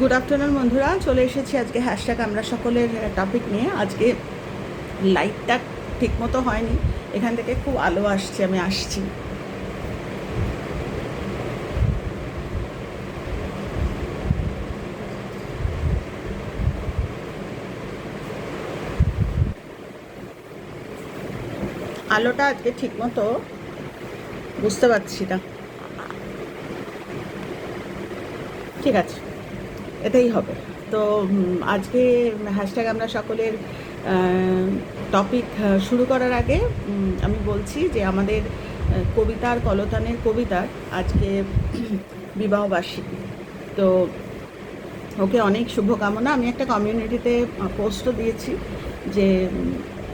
Good afternoon বন্ধুরা। চলে এসেছি আজকে হ্যাশট্যাগ আমরা সকলের টপিক নিয়ে। আজকে লাইটটা ঠিকমতো হয়নি। এখান থেকে খুব আলো আসছে, আমি আসছি। আলোটা আজকে ঠিকমতো বুঝতে পারছি না। ঠিক আছে। এটাই হবে। তো আজকে হ্যাশট্যাগ আমরা সকলের টপিক শুরু করার আগে আমি বলছি যে আমাদের কবিতার কলতানের কবিতার আজকে বিবাহবার্ষিকী। তো, ওকে অনেক শুভকামনা। আমি একটা কমিউনিটিতে পোস্টও দিয়েছি যে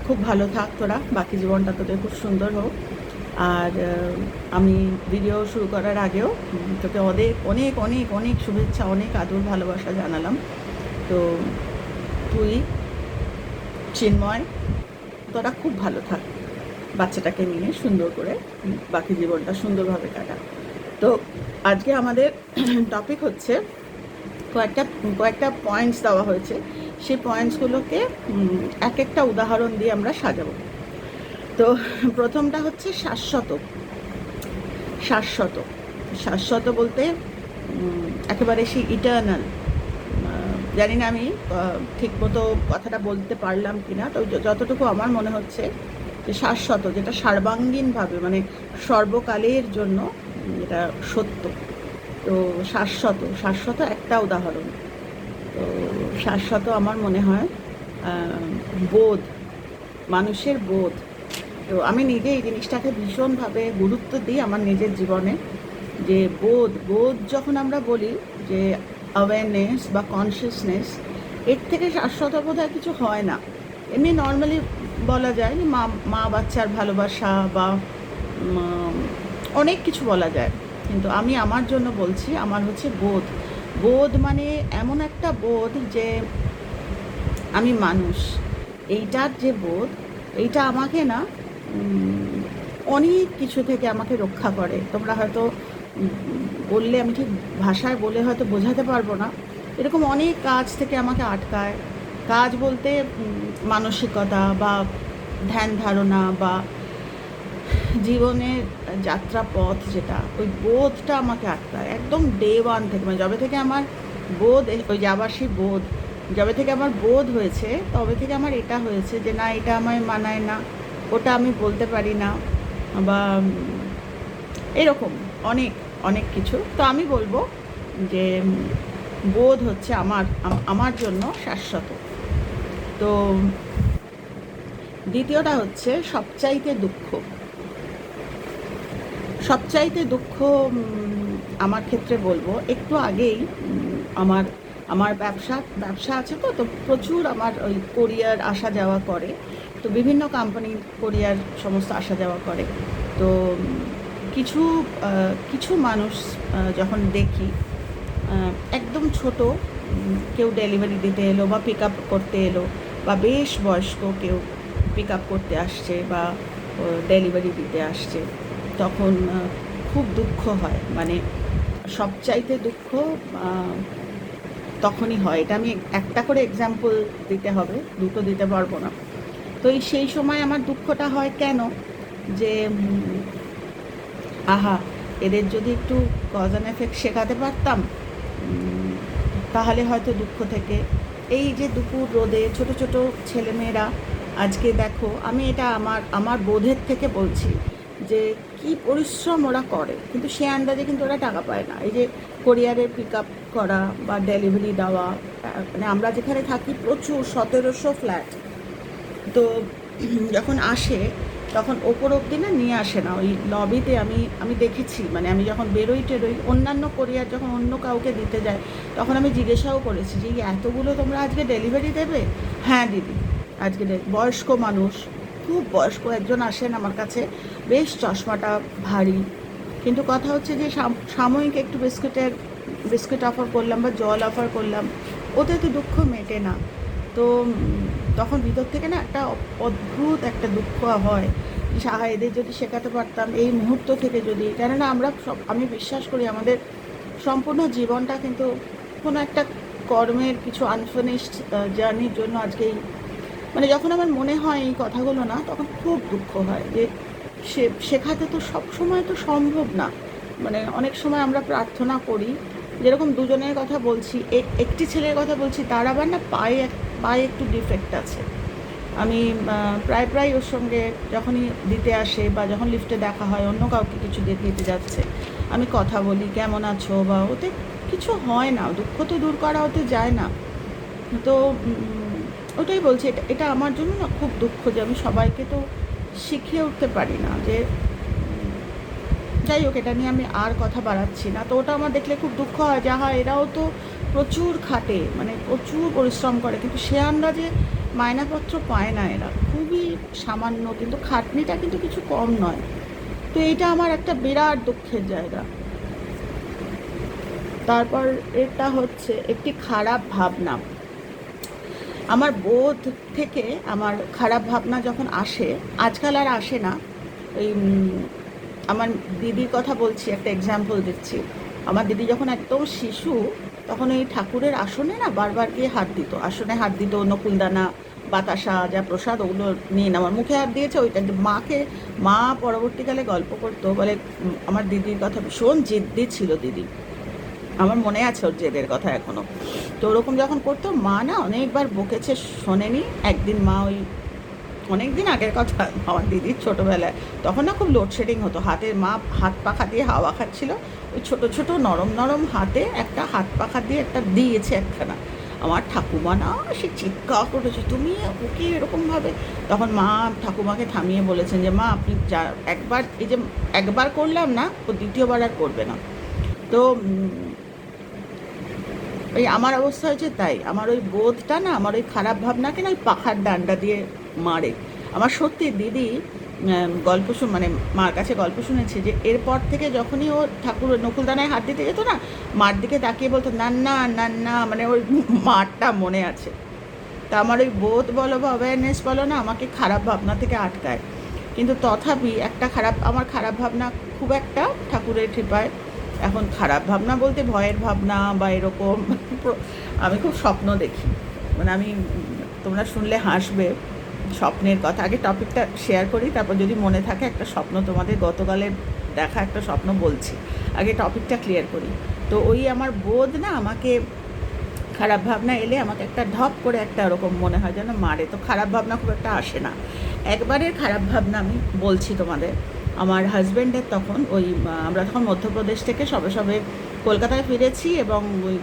খুব ভালো থাক তোরা, বাকি জীবনটা তোদের খুব সুন্দর হোক। আর আমি ভিডিও শুরু করার আগেও তোকে অনেক অনেক অনেক অনেক শুভেচ্ছা, অনেক আদর, ভালোবাসা জানালাম। তো তুই চিন্ময়, তোরা খুব ভালো থাক। বাচ্চাটাকে নিয়ে সুন্দর করে বাকি জীবনটা সুন্দরভাবে কাটা। তো আজকে আমাদের টপিক হচ্ছে কয়েকটা কয়েকটা পয়েন্টস দেওয়া হয়েছে। সেই পয়েন্টসগুলোকে এক একটা উদাহরণ দিয়ে আমরা সাজাবো। তো প্রথমটা হচ্ছে শাশ্বত। শাশ্বত। শাশ্বত বলতে একেবারে সেই ইটার্নাল জানি না আমি ঠিক মতো কথাটা বলতে পারলাম কি না তো যতটুকু আমার মনে হচ্ছে যে শাশ্বত, যেটা সার্বাঙ্গীনভাবে মানে সর্বকালের জন্য, এটা সত্য। তো শাশ্বত শাশ্বত একটা উদাহরণ। তো শাশ্বত আমার মনে হয় বোধ, মানুষের বোধ। তো আমি নিজে এই জিনিসটাকে ভীষণভাবে গুরুত্ব দিই আমার নিজের জীবনে, যে বোধ বোধ যখন আমরা বলি যে অ্যাওয়ারনেস বা কনসিয়াসনেস এর থেকে শাশ্বত বোধ কিছু হয় না। এমনি নর্মালি বলা যায় মা মা বাচ্চার ভালোবাসা বা অনেক কিছু বলা যায়। কিন্তু আমি আমার জন্য বলছি আমার হচ্ছে বোধ। বোধ মানে এমন একটা বোধ যে আমি মানুষ। এইটার যে বোধ, এইটা আমাকে না অনেক কিছু থেকে আমাকে রক্ষা করে। তোমরা হয়তো বললে আমি ঠিক ভাষায় বলে হয়তো বোঝাতে পারব না। এরকম অনেক কাজ থেকে আমাকে আটকায়। কাজ বলতে মানসিকতা বা ধ্যান ধারণা বা জীবনের যাত্রা পথ যেটা, ওই বোধটা আমাকে আটকায়। একদম ডে ওয়ান থেকে মানে যবে থেকে আমার বোধ ওই যে আবার সেই বোধ, যবে থেকে আমার বোধ হয়েছে, তবে থেকে আমার এটা হয়েছে যে না, এটা আমায় মানায় না। ওটা আমি বলতে পারি না, বা এরকম অনেক অনেক কিছু। তো আমি বলব যে বোধ হচ্ছে আমার আমার জন্য শাশ্বত। তো দ্বিতীয়টা হচ্ছে সবচাইতে দুঃখ। সবচাইতে দুঃখ আমার ক্ষেত্রে বলব, একটু আগেই আমার আমার ব্যবসা ব্যবসা আছে তো তো প্রচুর আমার ওই কোরিয়ার আসা যাওয়া করে। তো বিভিন্ন কোম্পানি কোরিয়ার সমস্ত আসা যাওয়া করে। তো কিছু কিছু মানুষ যখন দেখি একদম ছোট কেউ ডেলিভারি দিতে এলো বা পিক আপ করতে এলো বা বেশ বয়স্ক কেউ পিক আপ করতে আসছে বা ডেলিভারি দিতে আসছে, তখন খুব দুঃখ হয়। মানে সবচাইতে দুঃখ তখনই হয়। এটা আমি একটা করে এক্সাম্পল দিতে হবে, দুটো দিতে পারব না। তো এই সেই সময় আমার দুঃখটা হয় কেন? যে আহা, এদের যদি একটু কজ অ্যান্ড এফেক্ট শেখাতে পারতাম তাহলে হয়তো দুঃখ থেকে। এই যে দুপুর রোদে ছোট ছোট ছেলেমেয়েরা, আজকে দেখো, আমি এটা আমার আমার বোধের থেকে বলছি যে, কি পরিশ্রম ওরা করে। কিন্তু সে আন্দাজে কিন্তু ওরা টাকা পায় না। এই যে কোরিয়ারে পিক আপ করা বা ডেলিভারি দেওয়া মানে আমরা যেখানে থাকি প্রচুর, সতেরোশো ফ্ল্যাট তো যখন আসে, তখন ওপর অব্দি না নিয়ে আসে না। ওই লবিতে আমি আমি দেখেছি। মানে আমি যখন বেরোই টেরোই, অন্যান্য কোরিয়ার যখন অন্য কাউকে দিতে যায়, তখন আমি জিজ্ঞাসাও করেছি যে এতগুলো তোমরা আজকে ডেলিভারি দেবে? হ্যাঁ দিদি। আজকে বয়স্ক মানুষ, খুব বয়স্ক, একজন আসেন আমার কাছে। বেশ, চশমাটা ভারী। কিন্তু কথা হচ্ছে যে, সাম- সাময়িক একটু বিস্কুটের, বিস্কুট অফার করলাম বা জল অফার করলাম, ওতে তো দুঃখ মেটে না। তো তখন ভিতর থেকে না একটা অদ্ভুত একটা দুঃখ হয় সাহা, এদের যদি শেখাতে পারতাম, এই মুহূর্ত থেকে যদি। কেননা আমরা সব, আমি বিশ্বাস করি আমাদের সম্পূর্ণ জীবনটা কিন্তু কোনো একটা কর্মের কিছু আনফিনিশড জার্নির জন্য আজকে এই মানে যখন আমার মনে হয় এই কথাগুলো না, তখন খুব দুঃখ হয় যে সে, শেখাতে তো সব সময় তো সম্ভব না। মানে অনেক সময় আমরা প্রার্থনা করি, যেরকম দুজনের কথা বলছি একটি ছেলের কথা বলছি, তার আবার না পায়ে এক- পায়ে একটু ডিফেক্ট আছে। আমি প্রায় প্রায় ওর সঙ্গে যখনই দিতে আসে বা যখন লিফটে দেখা হয়, অন্য কাউকে কিছু দিয়ে দিতে যাচ্ছে, আমি কথা বলি, কেমন আছো? বা ওতে কিছু হয় না, দুঃখ তো দূর করা ওতে যায় না। তো ওটাই বলছি, এটা এটা আমার জন্য না খুব দুঃখ যে আমি সবাইকে তো শিখিয়ে উঠতে পারি না যে যাই হোক, এটা নিয়ে আমি আর কথা বাড়াচ্ছি না। তো ওটা আমার দেখলে খুব দুঃখ হয় যে হ্যাঁ এরাও তো প্রচুর খাটে মানে প্রচুর পরিশ্রম করে। কিন্তু সে আন্দাজে মায়নাপত্র পায় না এরা, খুবই সামান্য, কিন্তু খাটনিটা কিন্তু কিছু কম নয়। তো এইটা আমার একটা বিরাট দুঃখের জায়গা। তারপর এটা হচ্ছে একটি খারাপ ভাবনা। আমার বোধ থেকে আমার খারাপ ভাবনা যখন আসে, আজকাল আর আসে না ওই আমার দিদির কথা বলছি, একটা এক্সাম্পল দিচ্ছি। আমার দিদি যখন একদম শিশু, তখন ওই ঠাকুরের আসনে না বারবার গিয়ে হাত দিত। আসনে হাত দিত নকুলদানা বাতাসা, যা প্রসাদ, ওগুলো নিয়ে আমার মুখে হাত দিয়েছে ওইটা। মাকে, মা পরবর্তীকালে গল্প করতো, বলে আমার দিদির কথা ভীষণ জেদ্দি ছিল দিদি। আমার মনে আছে ওর জেদের কথা এখনও তো ওরকম যখন করতো, মা না অনেকবার বকেছে শোনেনি। একদিন মা ওই অনেক দিন আগের কথা, আমার দিদির ছোটোবেলায়। তখন না খুব লোডশেডিং হতো। হাতের মা হাত পাখা দিয়ে হাওয়া খাচ্ছিল। ওই ছোটো ছোটো, নরম নরম হাতে একটা হাত পাখা দিয়ে একটা দিয়েছে একখানা। আমার ঠাকুমা না সে চিৎকার করেছে, তুমি ওকে এরকমভাবে তখন মা ঠাকুমাকে থামিয়ে বলেছেন যে, মা, আপনি যা, একবার, এই যে একবার করলাম না, ও দ্বিতীয়বার আর করবে না। তো ওই আমার অবস্থা হয়েছে তাই। আমার ওই বোধটা না, আমার ওই খারাপ ভাবনাকে না, ওই পাখার ডান্ডা দিয়ে মারে। আমার সত্যি দিদি গল্প শুন মানে মার কাছে গল্প শুনেছে যে, এরপর থেকে যখনই ও ঠাকুর নকুলদানায় হাত দিতে যেত না, মার দিকে তাকিয়ে বলতো, না না না না। মানে ওই মারটা মনে আছে। তা আমার ওই বোধ বলো বা অ্যাওয়ারনেস বলো না, আমাকে খারাপ ভাবনা থেকে আটকায়। কিন্তু তথাপি একটা খারাপ, আমার খারাপ ভাবনা খুব একটা ঠাকুরের কৃপায় এখন খারাপ ভাবনা বলতে ভয়ের ভাবনা বা এরকম, আমি খুব স্বপ্ন দেখি। মানে আমি, তোমরা শুনলে হাসবে। স্বপ্নের কথা। আগে টপিকটা শেয়ার করি, তারপর যদি মনে থাকে একটা স্বপ্ন তোমাদের গতকালের দেখা একটা স্বপ্ন বলছি। আগে টপিকটা ক্লিয়ার করি। তো ওই আমার বোধ না, আমাকে খারাপ ভাবনা এলে আমাকে একটা ঢপ করে একটা ওরকম মনে হয় যেন মারে। তো খারাপ ভাবনা খুব একটা আসে না। একবারের খারাপ ভাবনা আমি বলছি তোমাদের। আমার হাজব্যান্ডের তখন ওই, আমরা তখন মধ্যপ্রদেশ থেকে সবে সবে কলকাতায় ফিরেছি এবং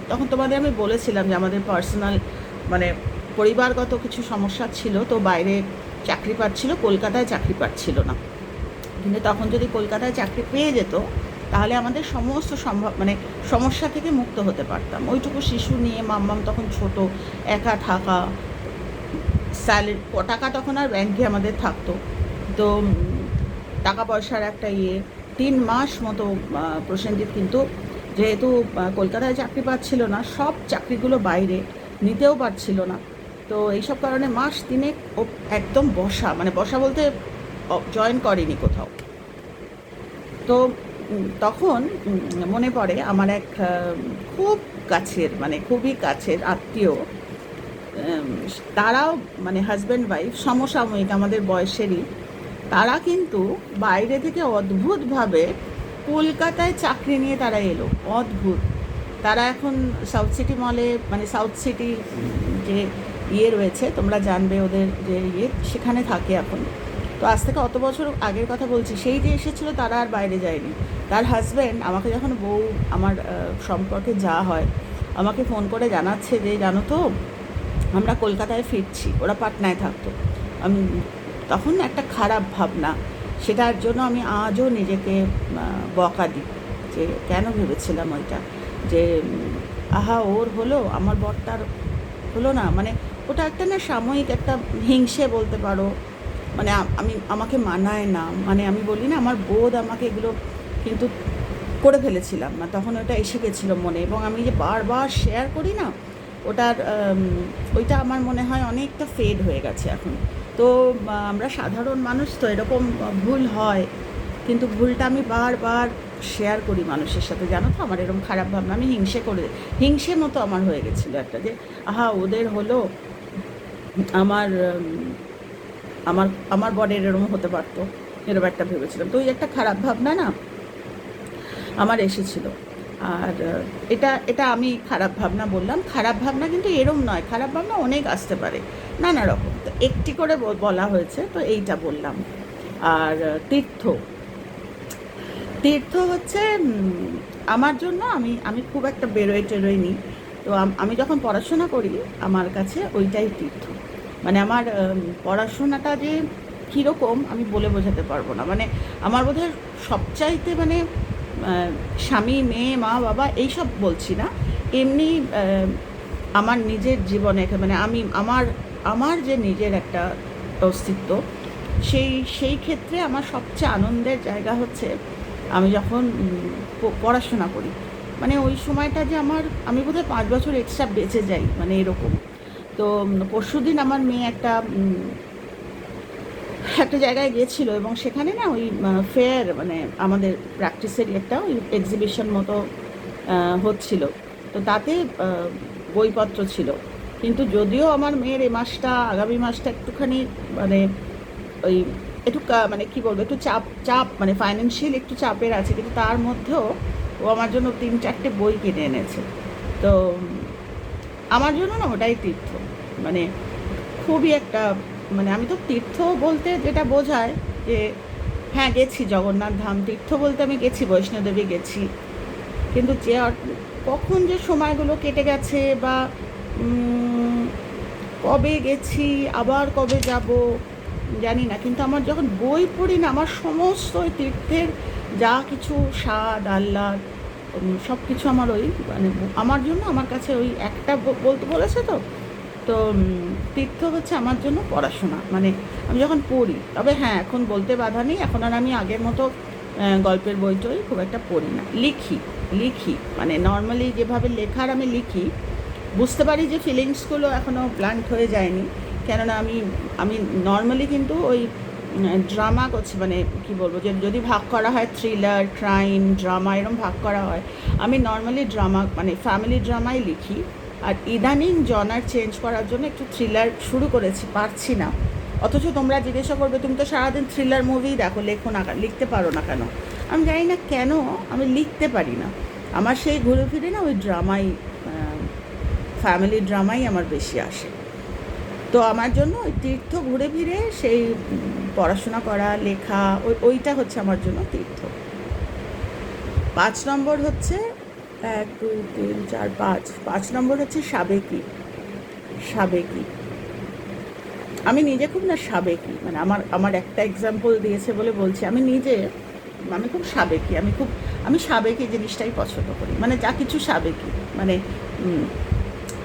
তখন তোমাদের আমি বলেছিলাম যে আমাদের পার্সোনাল মানে পরিবারগত কিছু সমস্যা ছিল তো বাইরে চাকরি পাচ্ছিল, কলকাতায় চাকরি পাচ্ছিল না। কিন্তু তখন যদি কলকাতায় চাকরি পেয়ে যেত, তাহলে আমাদের সমস্ত সম্ভব মানে সমস্যা থেকে মুক্ত হতে পারতাম। ওইটুকু শিশু নিয়ে মাম্মাম তখন ছোট, একা থাকা স্যালারি টাকা তখন আর ব্যাংকে আমাদের থাকতো। তো টাকা পয়সার একটা ইয়ে তিন মাস মতো প্রসেনজিৎ কিন্তু যেহেতু কলকাতায় চাকরি পাচ্ছিল না, সব চাকরিগুলো বাইরে, নিতেও পারছিল না। তো এইসব কারণে মাস তিনেক ও একদম বসা মানে বসা বলতে জয়েন করেনি কোথাও। তো তখন মনে পড়ে আমার এক খুব কাছের মানে খুবই কাছের আত্মীয় তারাও মানে হাজব্যান্ড ওয়াইফ সমসাময়িক আমাদের বয়সেরই, তারা কিন্তু বাইরে থেকে অদ্ভুতভাবে কলকাতায় চাকরি নিয়ে তারা এলো, অদ্ভুত। তারা এখন সাউথ সিটি মলে মানে সাউথ সিটি যে ইয়ে রয়েছে, তোমরা জানবে ওদের যে ইয়ে সেখানে থাকে এখন। তো আজ থেকে অত বছর আগের কথা বলছি, সেই যে এসেছিল তারা আর বাইরে যায়নি। তার হাজব্যান্ড আমাকে যখন বউ, আমার সম্পর্কে যা হয়, আমাকে ফোন করে জানাচ্ছে যে, জানো তো, আমরা কলকাতায় ফিরছি, ওরা পাটনায় থাকতো। আমি, তখন একটা খারাপ ভাবনা, সেটার জন্য আমি আজও নিজেকে বকা দিই, যে কেন ভেবেছিলাম ওইটা? যে আহা, ওর হলো, আমার বরটার হলো না। মানে ওটা একটা না সাময়িক একটা হিংসে বলতে পারো। মানে আমি, আমাকে মানায় না। মানে আমি বলি না, আমার বোধ আমাকে এগুলো কিন্তু করে ফেলেছিলাম না। তখন ওটা এসে গেছিল মনে। এবং আমি যে বারবার শেয়ার করি না, ওটার ওইটা আমার মনে হয় অনেকটা ফেড হয়ে গেছে এখন। তো আমরা সাধারণ মানুষ তো এরকম ভুল হয়। কিন্তু ভুলটা আমি বারবার শেয়ার করি মানুষের সাথে। জানো তো, আমার এরকম খারাপ ভাবনা। আমি হিংসে করে হিংসে মতো আমার হয়ে গেছিল একটা যে, আহা, ওদের হলো। আমার আমার আমার বরের এরকম হতে পারতো, এরকম একটা ভেবেছিলাম। তো ওই একটা খারাপ ভাবনা না আমার এসেছিল। আর এটা এটা আমি খারাপ ভাবনা বললাম। খারাপ ভাবনা কিন্তু এরম নয়, খারাপ ভাবনা অনেক আসতে পারে, নানা রকম। তো একটি করে বলা হয়েছে, তো এইটা বললাম। আর তীর্থ। তীর্থ হচ্ছে আমার জন্য আমি আমি খুব একটা বেরোয় টেরোয় নিই তো আমি যখন পড়াশোনা করি, আমার কাছে ওইটাই তীর্থ। মানে আমার পড়াশোনাটা যে কীরকম আমি বলে বোঝাতে পারব না। মানে আমার বোধহয় সবচাইতে মানে স্বামী, মেয়ে, মা, বাবা এইসব বলছি না। এমনি আমার নিজের জীবনে মানে আমি, আমার আমার যে নিজের একটা অস্তিত্ব, সেই সেই ক্ষেত্রে আমার সবচেয়ে আনন্দের জায়গা হচ্ছে আমি যখন পড়াশোনা করি। মানে ওই সময়টা যে আমার, আমি বোধহয় পাঁচ বছর এক্সট্রা বেঁচে যাই মানে এরকম। তো পরশু দিন আমার মেয়ে একটা একটা জায়গায় গিয়েছিল এবং সেখানে না ওই ফেয়ার মানে আমাদের প্র্যাকটিসেরই একটা ওই এক্সিবিশন মতো হচ্ছিল। তো তাতে বইপত্র ছিল। কিন্তু যদিও আমার মেয়ের এ মাসটা, আগামী মাসটা একটুখানি মানে ওই একটু মানে কি বলব, একটু চাপ চাপ মানে ফাইন্যান্সিয়াল একটু চাপের আছে, কিন্তু তার মধ্যেও ও আমার জন্য তিন চারটে বই কিনে এনেছে। তো আমার জন্য না ওটাই তীর্থ। মানে খুবই একটা মানে আমি তো তীর্থ বলতে যেটা বোঝায় যে হ্যাঁ গেছি জগন্নাথ ধাম। তীর্থ বলতে আমি গেছি, বৈষ্ণোদেবী গেছি। কিন্তু যে কখন যে সময়গুলো কেটে গেছে বা কবে গেছি, আবার কবে যাব, জানি না। কিন্তু আমার যখন বই পড়ি না, আমার সমস্ত তীর্থের যা কিছু স্বাদ, আহ্লাদ সব কিছু আমার ওই মানে আমার জন্য আমার কাছে ওই একটা বলতে বলেছে তো? তো তীর্থ হচ্ছে আমার জন্য পড়াশোনা। মানে আমি যখন পড়ি, তবে হ্যাঁ এখন বলতে বাধা নেই, এখন আর আমি আগের মতো গল্পের বই টই খুব একটা পড়ি না। লিখি লিখি মানে নর্মালি যেভাবে লেখার আমি লিখি, বুঝতে পারি যে ফিলিংসগুলো এখনও প্লান্ট হয়ে যায়নি। কেননা আমি আমি নর্মালি কিন্তু ওই ড্রামা করছি মানে কি বলব, যে যদি ভাগ করা হয় থ্রিলার ক্রাইম ড্রামা এরকম ভাগ করা হয়, আমি নর্মালি ড্রামা মানে ফ্যামিলি ড্রামাই লিখি। আর ইদানিং জনার চেঞ্জ করার জন্য একটু থ্রিলার শুরু করেছি, পারছি না। অথচ তোমরা জিজ্ঞাসা করবে, তুমি তো সারাদিন থ্রিলার মুভি দেখো, লেখো না লিখতে পারো না কেন? আমি জানি না কেন, আমি লিখতে পারি না। আমার সেই ঘুরে ফিরে না ওই ড্রামাই ফ্যামিলি ড্রামাই আমার বেশি আসে। তো আমার জন্য ওই তীর্থ ঘুরে ফিরে সেই পড়াশোনা করা, লেখা, ওই, ওইটা হচ্ছে আমার জন্য তীর্থ। পাঁচ নম্বর হচ্ছে, এক, দুই, তিন, চার, পাঁচ। পাঁচ নম্বর হচ্ছে সাবেকি। সাবেকি। আমি নিজে খুব না সাবেকি মানে আমার আমার একটা এক্সাম্পল দিয়েছে বলে বলছি। আমি নিজে, আমি খুব সাবেকি, আমি খুব, আমি সাবেকি জিনিসটাই পছন্দ করি। মানে যা কিছু সাবেকি মানে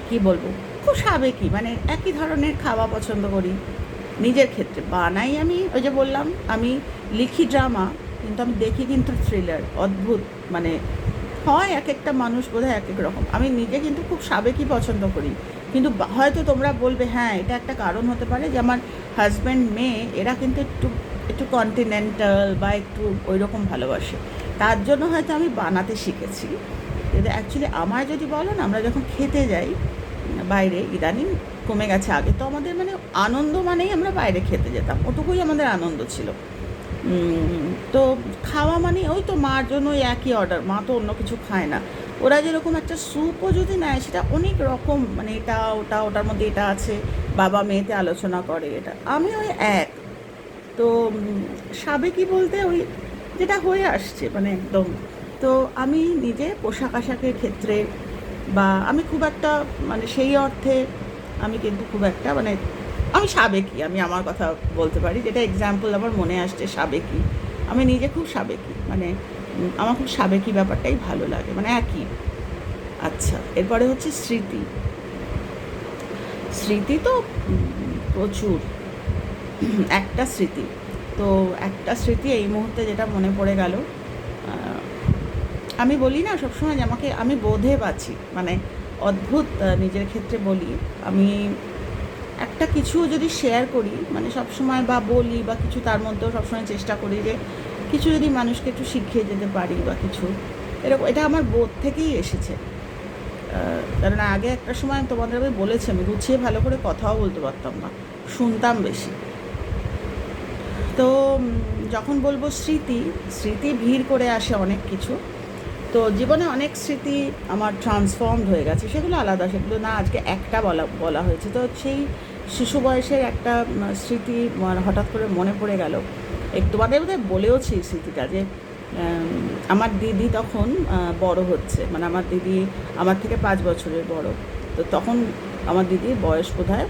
কি বলব? খুব সাবেকি মানে একই ধরনের খাওয়া পছন্দ করি নিজের ক্ষেত্রে। বানাই আমি, ওই যে বললাম, আমি লিখি ড্রামা, কিন্তু আমি দেখি কিন্তু থ্রিলার, অদ্ভুত মানে হয় এক একটা মানুষ বোধহয় এক এক রকম। আমি নিজে কিন্তু খুব সাবেকি পছন্দ করি। কিন্তু হয়তো তোমরা বলবে হ্যাঁ এটা একটা কারণ হতে পারে যে আমার হাজব্যান্ড মেয়ে, এরা কিন্তু একটু একটু কন্টিনেন্টাল বা একটু ওই রকম ভালোবাসে। তার জন্য হয়তো আমি বানাতে শিখেছি। কিন্তু অ্যাকচুয়ালি আমার যদি বলো না আমরা যখন খেতে যাই বাইরে, ইদানিং কমে গেছে আগে। তো আমাদের মানে আনন্দ মানেই আমরা বাইরে খেতে যেতাম। ওটুকুই আমাদের আনন্দ ছিল। তো খাওয়া মানে ওই তো মার জন্য ওই একই অর্ডার মা তো অন্য কিছু খায় না। ওরা যেরকম একটা স্যুপও যদি নেয়, সেটা অনেক রকম মানে এটা, ওটা, ওটার মধ্যে এটা আছে। বাবা মেয়েতে আলোচনা করে এটা। আমি ওই এক। তো সাবেকি বলতে ওই যেটা হয়ে আসছে মানে একদম। তো আমি নিজে পোশাক আশাকের ক্ষেত্রে বা আমি খুব একটা মানে সেই অর্থে আমি কিন্তু খুব একটা মানে আমি সাবেকি আমি আমার কথা বলতে পারি। যেটা এক্সাম্পল আমার মনে আসছে সাবেকি আমি নিজে খুব সাবেকি মানে আমার খুব সাবেকি ব্যাপারটাই ভালো লাগে মানে একই। আচ্ছা এরপরে হচ্ছে স্মৃতি। স্মৃতি তো প্রচুর। একটা স্মৃতি। তো একটা স্মৃতি এই মুহূর্তে যেটা মনে পড়ে গেল আমি বলি না, সবসময় যে আমাকে আমি বোধে বাঁচি। মানে অদ্ভুত নিজের ক্ষেত্রে বলি। আমি একটা কিছু যদি শেয়ার করি মানে সবসময় বা বলি বা কিছু তার মধ্যেও সবসময় চেষ্টা করি যে কিছু যদি মানুষকে একটু শিখিয়ে যেতে পারি বা কিছু, এরকম, এটা আমার বোধ থেকেই এসেছে। কারণ আগে একটা সময় তোমাদের আমি বলেছি, আমি গুছিয়ে ভালো করে কথাও বলতে পারতাম না, শুনতাম বেশি। তো যখন বলব স্মৃতি স্মৃতি ভিড় করে আসে অনেক কিছু। তো জীবনে অনেক স্মৃতি আমার ট্রান্সফর্মড হয়ে গেছে। সেগুলো আলাদা, সেগুলো না আজকে একটা বলা বলা হয়েছে। তো সেই শিশু বয়সের একটা স্মৃতি হঠাৎ করে মনে পড়ে গেল। একটু তোমাদের বোধহয় বলেওছি স্মৃতিটা যে আমার দিদি তখন বড় হচ্ছে। মানে আমার দিদি আমার থেকে পাঁচ বছরের বড়। তো তখন আমার দিদির বয়স বোধ হয়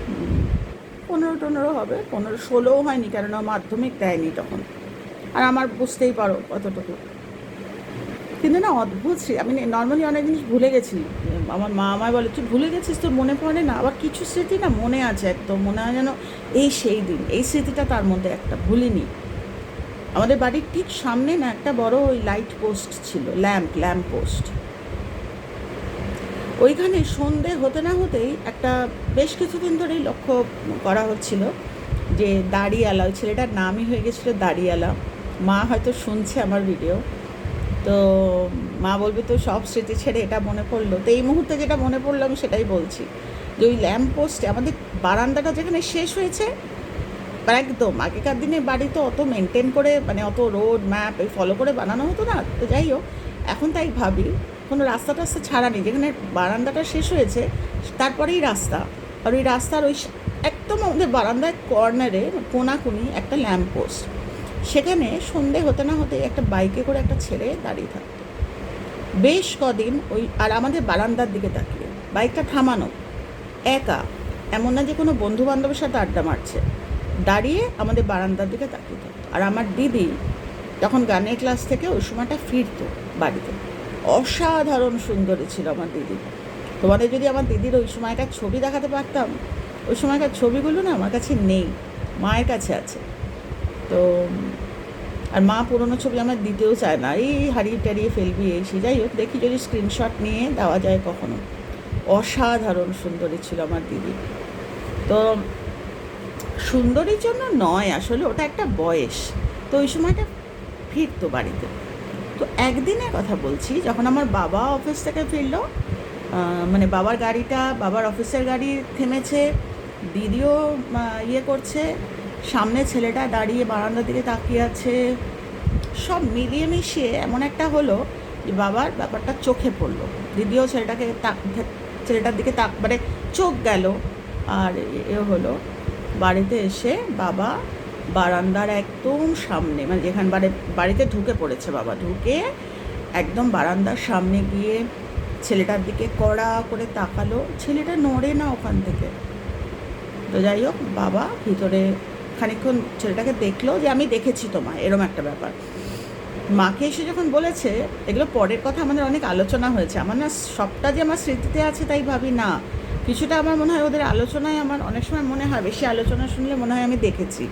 পনেরো টনেরো হবে। পনেরো ষোলোও হয়নি কেননা মাধ্যমিক দেয়নি তখন। আর আমার বুঝতেই পারো কতটুকু। কিন্তু না, অদ্ভুত আমি নর্মালি অনেক জিনিস ভুলে গেছি। আমার মা আমায় বলে, তুই ভুলে গেছিস তোর মনে পড়ে না? আবার কিছু স্মৃতি না মনে আছে একদম, মনে হয় যেন এই সেই দিন। এই স্মৃতিটা তার মধ্যে একটা, ভুলিনি। আমাদের বাড়ির ঠিক সামনে না একটা বড় ওই লাইট পোস্ট ছিল ল্যাম্প ল্যাম্প পোস্ট ওইখানে সন্ধে হতে না হতেই একটা বেশ কিছুদিন ধরেই লক্ষ্য করা হচ্ছিল যে দাড়িওয়ালা ওই ছেলেটার নামই হয়ে গেছিল দাড়িওয়ালা মা হয়তো শুনছে আমার ভিডিও তো মা বলবে তো সব স্মৃতি ছেড়ে এটা মনে পড়ল। তো এই মুহূর্তে যেটা মনে পড়ল আমি সেটাই বলছি যে ওই ল্যাম্প পোস্টে আমাদের বারান্দাটা যেখানে শেষ হয়েছে একদম আগেকার দিনে বাড়ি তো অত মেনটেন করে মানে অত রোড ম্যাপ এই ফলো করে বানানো হতো না। তো যাই হোক, এখন তাই ভাবি, কোনো রাস্তা টাস্তা ছাড়া নেই। যেখানে বারান্দাটা শেষ হয়েছে, তারপরেই রাস্তা। আর ওই রাস্তার ওই একদম আমাদের বারান্দায় কর্নারে কোনাকুনি একটা ল্যাম্প পোস্ট। সেখানে সন্ধে হতে না হতে একটা বাইকে করে একটা ছেলে দাঁড়িয়ে থাকতো। বেশ কদিন ওই, আর আমাদের বারান্দার দিকে তাকিয়ে, বাইকটা থামানো। একা, এমন না যে কোনো বন্ধু বান্ধবের সাথে আড্ডা মারছে। দাঁড়িয়ে আমাদের বারান্দার দিকে তাকিয়ে থাকতো। আর আমার দিদি যখন গানের ক্লাস থেকে ওই সময়টা ফিরতো বাড়িতে। অসাধারণ সুন্দরী ছিল আমার দিদি। তোমাদের যদি আমার দিদির ওই সময়কার ছবি দেখাতে পারতাম, ওই সময়কার ছবিগুলো না আমার কাছে নেই, মায়ের কাছে আছে। তো, আর মা পুরোনো ছবি আমার দিতেও চায় না। এই হারিয়ে টারিয়ে ফেলবি, এই সে যাই হোক, দেখি যদি স্ক্রিনশট নিয়ে দেওয়া যায় কখনো। অসাধারণ সুন্দরী ছিল আমার দিদি। তো, সুন্দরীর জন্য নয়, আসলে ওটা একটা বয়স। তো ওই সময়টা ফিরতো বাড়িতে। তো একদিনের কথা বলছি, যখন আমার বাবা অফিস থেকে ফিরলো মানে বাবার গাড়িটা, বাবার অফিসের গাড়ি থেমেছে, দিদিও ইয়ে করছে সামনে ছেলেটা দাঁড়িয়ে বারান্দার দিকে তাকিয়ে আছে। সব মিলিয়ে মিশিয়ে এমন একটা হলো যে বাবার ব্যাপারটা চোখে পড়ল। দিদিও ছেলেটাকে তাক ছেলেটার দিকে তাক মানে চোখ গেল। আর এ হলো বাড়িতে এসে বাবা বারান্দার একদম সামনে মানে যেখানে বাড়ি বাড়িতে ঢুকে পড়েছে বাবা। ঢুকে একদম বারান্দার সামনে গিয়ে ছেলেটার দিকে কড়া করে তাকালো। ছেলেটা নড়ে না ওখান থেকে। তো যাই হোক, বাবা ভিতরে খানিকক্ষণ ছেলেটাকে দেখল যে আমি দেখেছি তোমায়, এরম একটা ব্যাপার। মাকে এসে যখন বলেছে, এগুলো পরের কথা আমাদের অনেক আলোচনা হয়েছে, আমার না সবটা যে আমার স্মৃতিতে আছে তাই ভাবি না। কিছুটা আমার মনে হয় ওদের আলোচনায় আমার অনেক সময় মনে হয়, বেশি আলোচনা শুনলে মনে হয় আমি দেখেছি।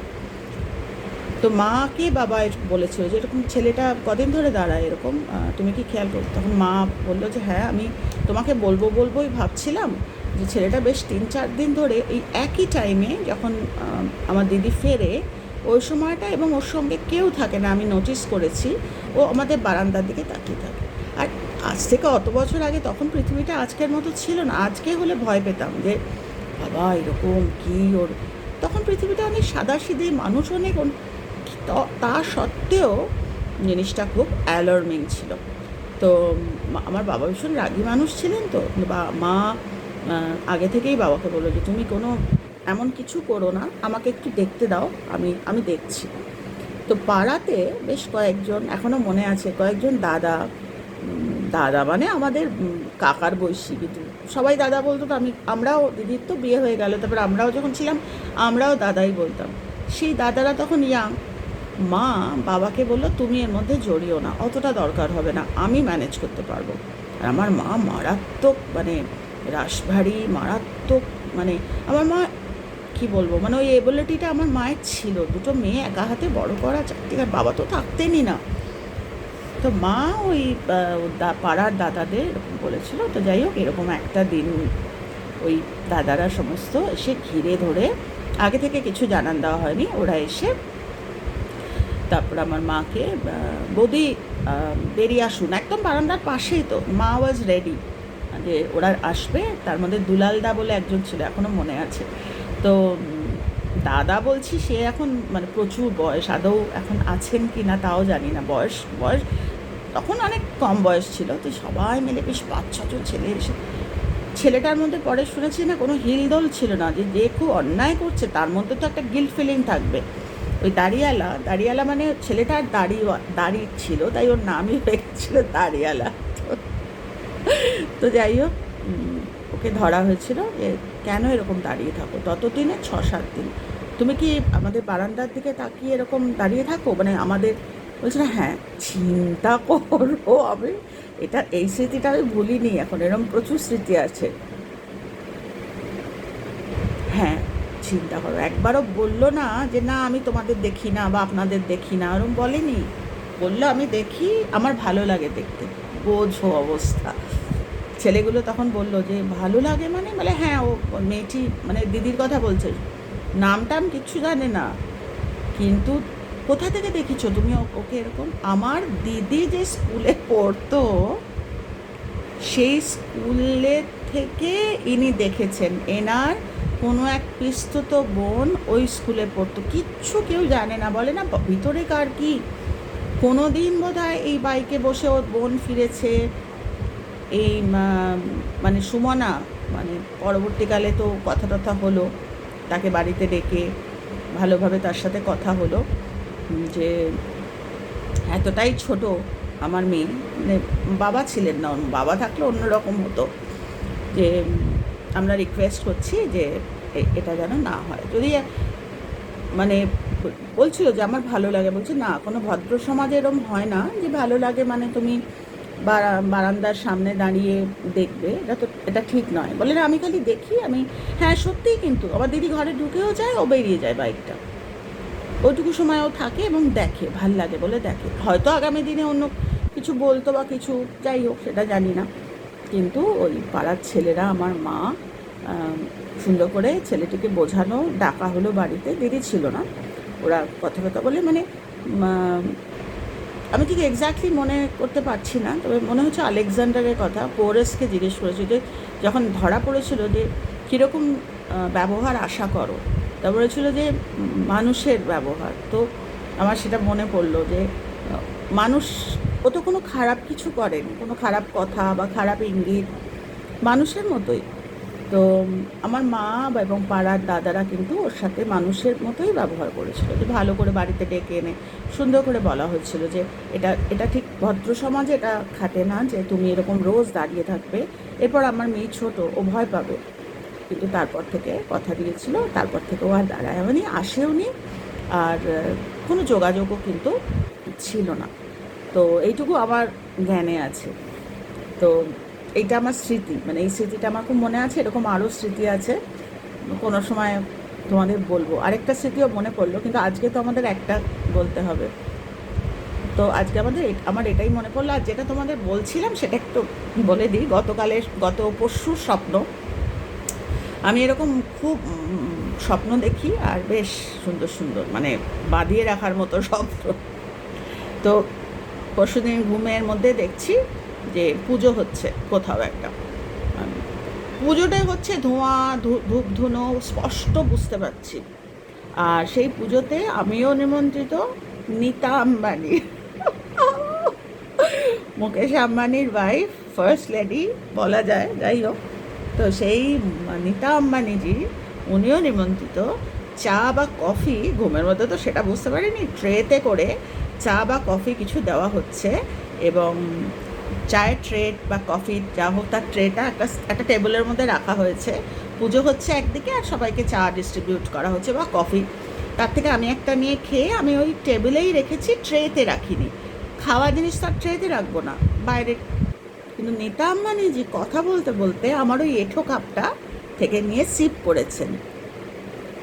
তো মাকে বাবা বলেছিল যে এরকম ছেলেটা কদিন ধরে দাঁড়ায়, এরকম তুমি কি খেয়াল করো, তখন মা বলল যে হ্যাঁ আমি তোমাকে বলব বলবোই ভাবছিলাম। যে ছেলেটা বেশ তিন চার দিন ধরে এই একই টাইমে যখন আমার দিদি ফেরে, ওই সময়টা এবং ওর সঙ্গে কেউ থাকে না, আমি নোটিস করেছি, ও আমাদের বারান্দার দিকে তাকিয়ে থাকে। আর আজ থেকে অত বছর আগে তখন পৃথিবীটা আজকের মতো ছিল না, আজকে হলে ভয় পেতাম যে, বাবা, এরকম কি ওর? তখন পৃথিবীটা অনেক সাদা সিধে মানুষ অনেক অন- তা সত্ত্বেও জিনিসটা খুব অ্যালার্মিং ছিল। তো আমার বাবা ভীষণ রাগী মানুষ ছিলেন তো, বা মা আগে থেকেই বাবাকে বলল যে, তুমি কোনো এমন কিছু করো না, আমাকে একটু দেখতে দাও, আমি আমি দেখছি। তো পাড়াতে বেশ কয়েকজন এখনও মনে আছে, কয়েকজন দাদা দাদা মানে আমাদের কাকার বয়সী কিন্তু সবাই দাদা বলতো তো, আমি, আমরাও, দিদির তো বিয়ে হয়ে গেল, তারপর আমরাও যখন ছিলাম, আমরাও দাদাই বলতাম। সেই দাদারা তখন ইয়াং। মা বাবাকে বলল, তুমি এর মধ্যে জড়িও না, অতটা দরকার হবে না, আমি ম্যানেজ করতে পারব। আর আমার মা মারাত্মক মানে রাসভারী মারাত্মক মানে আমার মা, কি বলব মানে ওই এবিলিটিটা আমার মায়ের ছিল। দুটো মেয়ে একা হাতে বড় করা আর বাবা তো থাকতেনই না। তো মা ওই পাড়ার দাদাদের এরকম বলেছিল, তো যাই হোক, এরকম একটা দিন ওই দাদারা সমস্ত এসে ঘিরে ধরে, আগে থেকে কিছু জানান দেওয়া হয়নি, ওরা এসে তারপর আমার মাকে বৌদি বেরিয়ে আসুন। একদম বারান্দার পাশেই তো, মা ওয়াজ রেডি যে ওরা আসবে, তার মধ্যে দুলালদা বলে একজন ছিল এখনও মনে আছে। তো দাদা বলছি, সে এখন মানে প্রচুর বয়স, আদৌ এখন আছেন কি না তাও জানি না, বয়স বয়স তখন অনেক কম বয়স ছিল, তো সবাই মিলে বেশ পাঁচ ছজন ছেলে এসে, ছেলেটার মধ্যে পরে শুনেছি না কোনো হিলদোল ছিল না, যে যে খুব অন্যায় করছে, তার মধ্যে তো একটা গিল্ট ফিলিং থাকবে। ওই দাড়িয়ালা দাড়িয়ালা মানে ছেলেটার দাড়ি দাড়ি ছিল, তাই ওর নামই হয়ে গেছিল দাড়িয়ালা। তো- যাই হোক ওকে ধরা হয়েছিল। যে কেন এরকম দাঁড়িয়ে থাকো? ততদিনে ছ সাত দিন। তুমি কি আমাদের বারান্দার দিকে তাকিয়ে এরকম দাঁড়িয়ে থাকো? মানে আমাদের বলছিল হ্যাঁ চিন্তা করো, আমি এটা, এই স্মৃতিটা আমি ভুলিনি এখন এরকম প্রচুর স্মৃতি আছে। হ্যাঁ চিন্তা করো, একবারও বলল না যে, না, আমি তোমাদের দেখি না বা আপনাদের দেখি না। ওরকম বলেনি। বলল, আমি দেখি, আমার ভালো লাগে দেখতে। বোঝো অবস্থা। ছেলেগুলো তখন বলল যে, ভালো লাগে মানে? বলে হ্যাঁ ও মেয়েটি মানে দিদির কথা বলছে। নাম টাম কিচ্ছু জানে না। কিন্তু কোথা থেকে দেখেছ তুমি ওকে এরকম? আমার দিদি যে স্কুলে পড়তো, সেই স্কুলে থেকে ইনি দেখেছেন। এনার কোনো এক পিস্তুত বোন ওই স্কুলে পড়তো। কিচ্ছু কেউ জানে না। বলে, না ভিতরে কার কি? কোনো দিন বোধ হয় এই বাইকে বসে ওর বোন ফিরেছে। এই মানে সুমনা মানে পরবর্তীকালে তো কথা টথা হলো, তাকে বাড়িতে ডেকে ভালোভাবে তার সাথে কথা হলো যে এতটাই ছোট আমার মেয়ে মানে বাবা ছিলেন না, বাবা থাকলে অন্যরকম হতো, যে আমরা রিকোয়েস্ট করছি যে এটা যেন না হয়। যদি মানে বল- বলছিল যে আমার ভালো লাগে, বলছে না, কোনো ভদ্র সমাজে এরম হয় না যে ভালো লাগে মানে তুমি বারান্দার সামনে দাঁড়িয়ে দেখবে। এটা তো, এটা ঠিক নয়। বলে, না, আমি খালি দেখি, আমি হ্যাঁ সত্যিই কিন্তু। আমার দিদি ঘরে ঢুকেও যায়, ও বেরিয়ে যায় বাইকটা। ওইটুকু সময় ও থাকে এবং দেখে, ভালো লাগে বলে দেখে। হয়তো আগামী দিনে অন্য কিছু বলতো বা কিছু, যাই হোক, সেটা জানি না। কিন্তু ওই পাড়ার ছেলেরা, আমার মা সুন্দর করে ছেলেটিকে বোঝানো, ডাকা হলো বাড়িতে। দিদি ছিল না। ওরা কথা কথা বলে মানে আম, ঠিক এক্স্যাক্টলি মনে করতে পারছি না তবে মনে হচ্ছে আলেকজান্ডারের কথা। পোরেসকে জিজ্ঞেস করেছে যে যখন ধরা পড়েছিল যে কীরকম ব্যবহার আশা করো? তা বলেছিল যে মানুষের ব্যবহার। তো আমার সেটা মনে পড়ল যে মানুষ ও তো কোনো খারাপ কিছু করেনি কোনো খারাপ কথা বা খারাপ ইঙ্গিত। মানুষের মতোই। তো, আমার মা এবং পাড়ার দাদারা কিন্তু ওর সাথে মানুষের মতোই ব্যবহার করেছিল। যে ভালো করে বাড়িতে ডেকে এনে, সুন্দর করে বলা হচ্ছিল যে এটা এটা ঠিক ভদ্র সমাজে এটা খাটে না যে তুমি এরকম রোজ দাঁড়িয়ে থাকবে। এরপর আমার মেয়ে ছোট, ও ভয় পাবে। কিন্তু তারপর থেকে কথা দিয়েছিল, তারপর থেকে ও আর দাঁড়ায়নি আসেওনি। আর, কোনো যোগাযোগও কিন্তু ছিল না। তো এইটুকু আমার জ্ঞানে আছে। তো এইটা আমার স্মৃতি। মানে এই স্মৃতিটা আমার খুব মনে আছে, এরকম আরও স্মৃতি আছে। কোনো সময় তোমাদের বলব। আরেকটা স্মৃতিও মনে পড়ল, কিন্তু আজকে তো আমাদের একটা বলতে হবে। তো আজকে আমাদের আমার এটাই মনে পড়ল। আর যেটা তোমাদের বলছিলাম, সেটা একটু বলে দিই। গতকালের, গত পরশুর স্বপ্ন। আমি এরকম খুব স্বপ্ন দেখি, আর বেশ সুন্দর সুন্দর। মানে বাঁধিয়ে রাখার মতো স্বপ্ন। তো পরশুদিন ঘুমের মধ্যে দেখছি যে পুজো হচ্ছে কোথাও একটা। পুজোটাই হচ্ছে ধোঁয়া ধূপ, ধুনো স্পষ্ট বুঝতে পারছি। আর সেই পুজোতে আমিও নিমন্ত্রিত নিতা আম্বানি। মুকেশ আম্বানির ওয়াইফ ফার্স্ট লেডি বলা যায়, যাই হোক। তো সেই নিতা আম্বানিজি, উনিও নিমন্ত্রিত। চা বা কফি, ঘুমের মধ্যে তো সেটা বুঝতে পারিনি, ট্রেতে করে চা বা কফি কিছু দেওয়া হচ্ছে এবং চায়ের ট্রে বা কফি, যা হোক তার ট্রেটা একটা একটা টেবিলের মধ্যে রাখা হয়েছে। পুজো হচ্ছে একদিকে আর সবাইকে চা ডিস্ট্রিবিউট করা হচ্ছে বা কফি। তার থেকে আমি একটা নিয়ে খেয়ে আমি ওই টেবিলেই রেখেছি, ট্রেতে রাখিনি। খাওয়া জিনিস তার ট্রেতে রাখব না, বাইরে। কিন্তু নেতা আম্বানি যে কথা বলতে বলতে আমার ওই এঁঠো কাপটা থেকে নিয়ে সিপ করেছেন।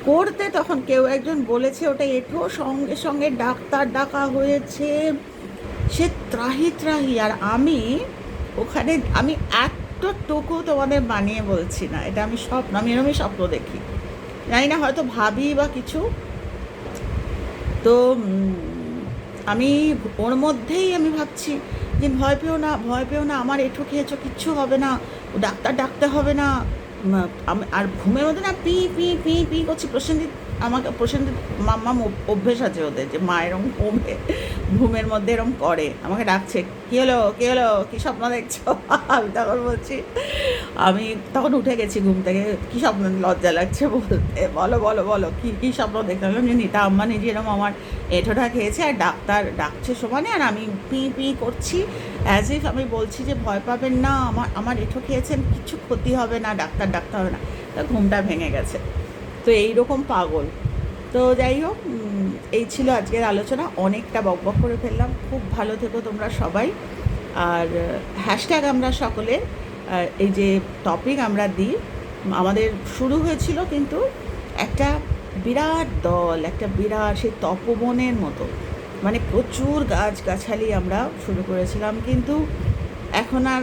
করতে তখন কেউ একজন বলেছে, ওটা এঁঠো, সঙ্গে সঙ্গে ডাক্তার ডাকা হয়েছে। সে ত্রাহি ত্রাহি, আর আমি ওখানে, আমি একটা টুকু তোমাদের বানিয়ে বলছি না, এটা আমি স্বপ্ন, আমি এরমই স্বপ্ন দেখি। জানি না হয়তো ভাবি বা কিছু। তো আমি ওর মধ্যেই আমি ভাবছি যে ভয় পেও না, ভয় পেও না, আমার এঁঠো খেয়েছো, কিচ্ছু হবে না ডাক্তার ডাকতে হবে না আর ঘুমের মধ্যে না পি পি পি পি করছি, প্রসেনজিৎ, আমাকে প্রসেনজিৎ মাম্মা অভ্যেস আছে ওদের যে মা এরম ঘুমে ঘুমের মধ্যে এরম করে। আমাকে ডাকছে কী হলো? কী হলো? কী স্বপ্ন দেখছ? আমি তখন বলছি আমি তখন উঠে গেছি ঘুম থেকে কী স্বপ্ন? লজ্জা লাগছে বলতে। বলো বলো বলো কী কী স্বপ্ন দেখতে বললাম, নিতা আম্মা নিজে এরকম আমার এঁঠোটা খেয়েছে আর ডাক্তার ডাকছে সমানে আর আমি পি পি করছি অ্যাজ ইফ আমি বলছি যে ভয় পাবেন না আমার আমার এঁঠো খেয়েছেন কিছু ক্ষতি হবে না ডাক্তার ডাকতে হবে না। তা ঘুমটা ভেঙে গেছে। তো এইরকম পাগল। তো যাই হোক এই ছিল আজকের আলোচনা। অনেকটা বকবক করে ফেললাম। খুব ভালো থেকো তোমরা সবাই। আর হ্যাশট্যাগ আমরা সকলে এই যে টপিক আমরা দিই, আমাদের শুরু হয়েছিল কিন্তু একটা বিরাট দল, একটা বিরাট সেই তপবনের মতো। মানে প্রচুর গাছগাছালি আমরা শুরু করেছিলাম কিন্তু এখন আর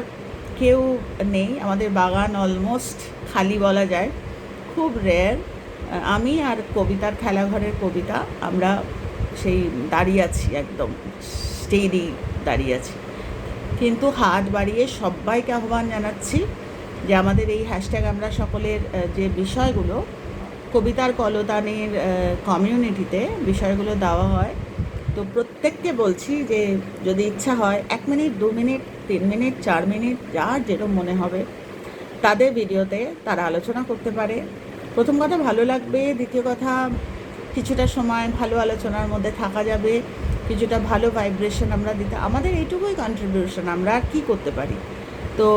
কেউ নেই। আমাদের বাগান অলমোস্ট খালি বলা যায়। খুব রেয়ার আমি আর কবিতার খেলাঘরের কবিতা, আমরা সেই দাঁড়িয়ে আছি একদম স্টেডি দাঁড়িয়ে আছি। কিন্তু হাত বাড়িয়ে সবাইকে আহ্বান জানাচ্ছি যে আমাদের এই হ্যাশট্যাগ আমরা সকলের যে বিষয়গুলো, কবিতার কলতানের কমিউনিটিতে বিষয়গুলো দেওয়া হয়। তো প্রত্যেককে বলছি যে যদি ইচ্ছা হয়, এক মিনিট, দু মিনিট, তিন মিনিট, চার মিনিট, যার যেরকম মনে হবে, তাদের ভিডিওতে তারা আলোচনা করতে পারে। প্রথম কথা ভালো লাগবে, দ্বিতীয় কথা কিছুটা সময় ভালো আলোচনার মধ্যে থাকা যাবে, কিছুটা ভালো ভাইব্রেশন আমরা দিতে, আমাদের এইটুকুই কন্ট্রিবিউশন আমরা আর কী করতে পারি? তো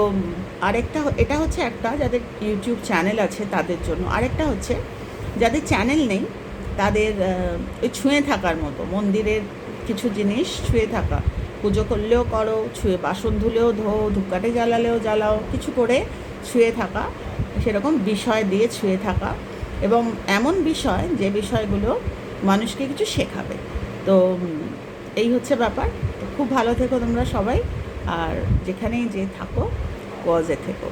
আরেকটা এটা হচ্ছে একটা যাদের ইউটিউব চ্যানেল আছে তাদের জন্য, আরেকটা হচ্ছে যাদের চ্যানেল নেই তাদের ওই ছুঁয়ে থাকার মতো, মন্দিরের কিছু জিনিস ছুঁয়ে থাকা, পুজো করলেও করো, ছুঁয়ে বাসন ধুলেও ধো ধূপকাঠি জ্বালালেও জ্বালাও, কিছু করে ছুঁয়ে থাকা সেরকম বিষয় দিয়ে ছুঁয়ে থাকা এবং এমন বিষয় যে বিষয়গুলো মানুষকে কিছু শেখাবে। তো এই হচ্ছে ব্যাপার। তো খুব ভালো থেকো তোমরা সবাই। আর যেখানেই যে থাকো কজে থেকো।